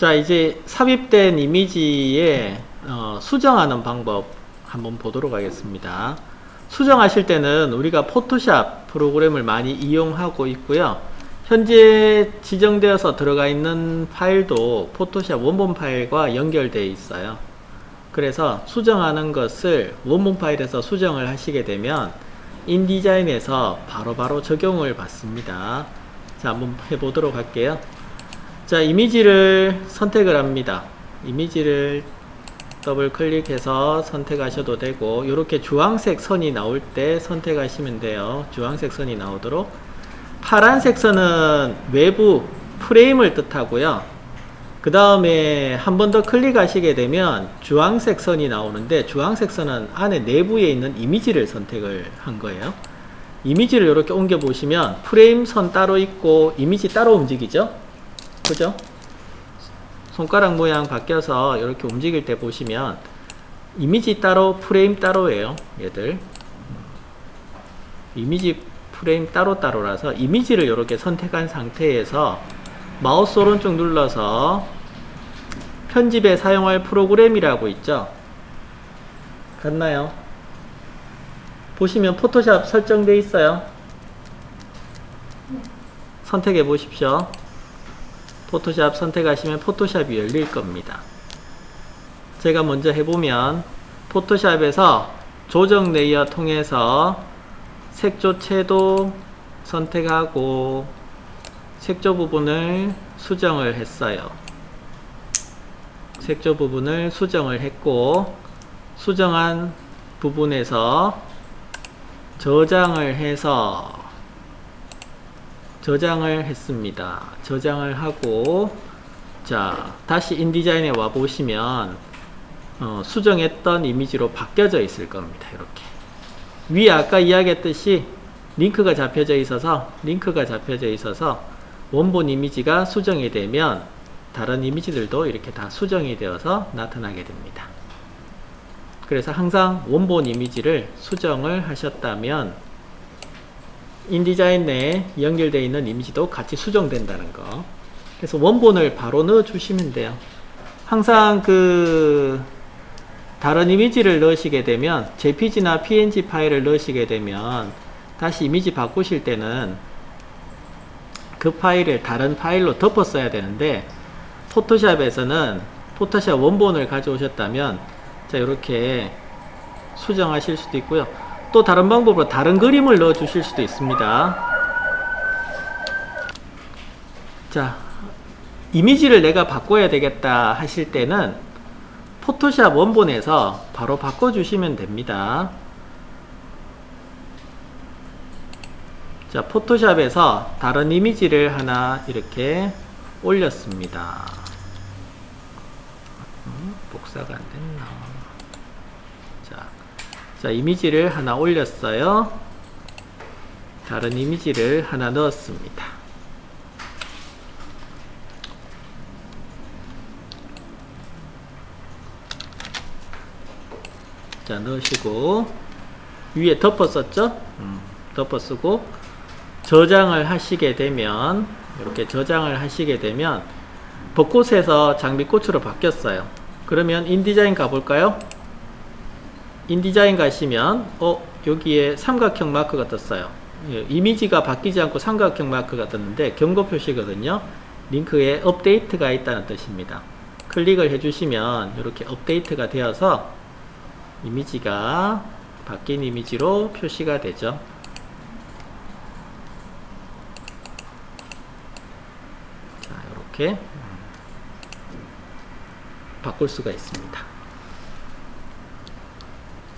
자, 이제 삽입된 이미지에 어, 수정하는 방법 한번 보도록 하겠습니다. 수정하실 때는 우리가 포토샵 프로그램을 많이 이용하고 있고요. 현재 지정되어서 들어가 있는 파일도 포토샵 원본 파일과 연결되어 있어요. 그래서 수정하는 것을 원본 파일에서 수정을 하시게 되면 인디자인에서 바로바로 적용을 받습니다. 자, 한번 해보도록 할게요. 자, 이미지를 선택을 합니다. 이미지를 더블 클릭해서 선택하셔도 되고, 이렇게 주황색 선이 나올 때 선택하시면 돼요. 주황색 선이 나오도록. 파란색 선은 외부 프레임을 뜻하고요. 그 다음에 한 번 더 클릭하시게 되면 주황색 선이 나오는데, 주황색 선은 안에 내부에 있는 이미지를 선택을 한 거예요. 이미지를 이렇게 옮겨 보시면 프레임 선 따로 있고 이미지 따로 움직이죠. 그죠? 손가락 모양 바뀌어서 이렇게 움직일 때 보시면 이미지 따로 프레임 따로예요. 얘들 이미지 프레임 따로따로라서 이미지를 이렇게 선택한 상태에서 마우스 오른쪽 눌러서 편집에 사용할 프로그램이라고 있죠. 같나요? 보시면 포토샵 설정되어 있어요. 선택해 보십시오. 포토샵 선택하시면 포토샵이 열릴 겁니다. 제가 먼저 해보면 포토샵에서 조정 레이어 통해서 색조 채도 선택하고 색조 부분을 수정을 했어요. 색조 부분을 수정을 했고 수정한 부분에서 저장을 해서 저장을 했습니다. 저장을 하고 자 다시 인디자인에 와 보시면 어, 수정했던 이미지로 바뀌어져 있을 겁니다. 이렇게 위에 아까 이야기했듯이 링크가 잡혀져 있어서 링크가 잡혀져 있어서 원본 이미지가 수정이 되면 다른 이미지들도 이렇게 다 수정이 되어서 나타나게 됩니다. 그래서 항상 원본 이미지를 수정을 하셨다면 인디자인 내에 연결되어 있는 이미지도 같이 수정된다는 거. 그래서 원본을 바로 넣어 주시면 돼요. 항상 그 다른 이미지를 넣으시게 되면 JPG나 PNG 파일을 넣으시게 되면 다시 이미지 바꾸실 때는 그 파일을 다른 파일로 덮어 써야 되는데 포토샵에서는 포토샵 원본을 가져오셨다면 자 이렇게 수정하실 수도 있고요. 또 다른 방법으로 다른 그림을 넣어 주실 수도 있습니다. 자, 이미지를 내가 바꿔야 되겠다 하실 때는 포토샵 원본에서 바로 바꿔 주시면 됩니다. 자, 포토샵에서 다른 이미지를 하나 이렇게 올렸습니다. 음, 복사가 안 됐나? 자, 자, 이미지를 하나 올렸어요. 다른 이미지를 하나 넣었습니다. 자, 넣으시고, 위에 덮어 썼죠? 음, 덮어 쓰고, 저장을 하시게 되면, 이렇게 저장을 하시게 되면, 벚꽃에서 장미꽃으로 바뀌었어요. 그러면 인디자인 가볼까요? 인디자인 가시면 어 여기에 삼각형 마크가 떴어요. 예, 이미지가 바뀌지 않고 삼각형 마크가 떴는데 경고 표시거든요. 링크에 업데이트가 있다는 뜻입니다. 클릭을 해주시면 이렇게 업데이트가 되어서 이미지가 바뀐 이미지로 표시가 되죠. 자 이렇게 바꿀 수가 있습니다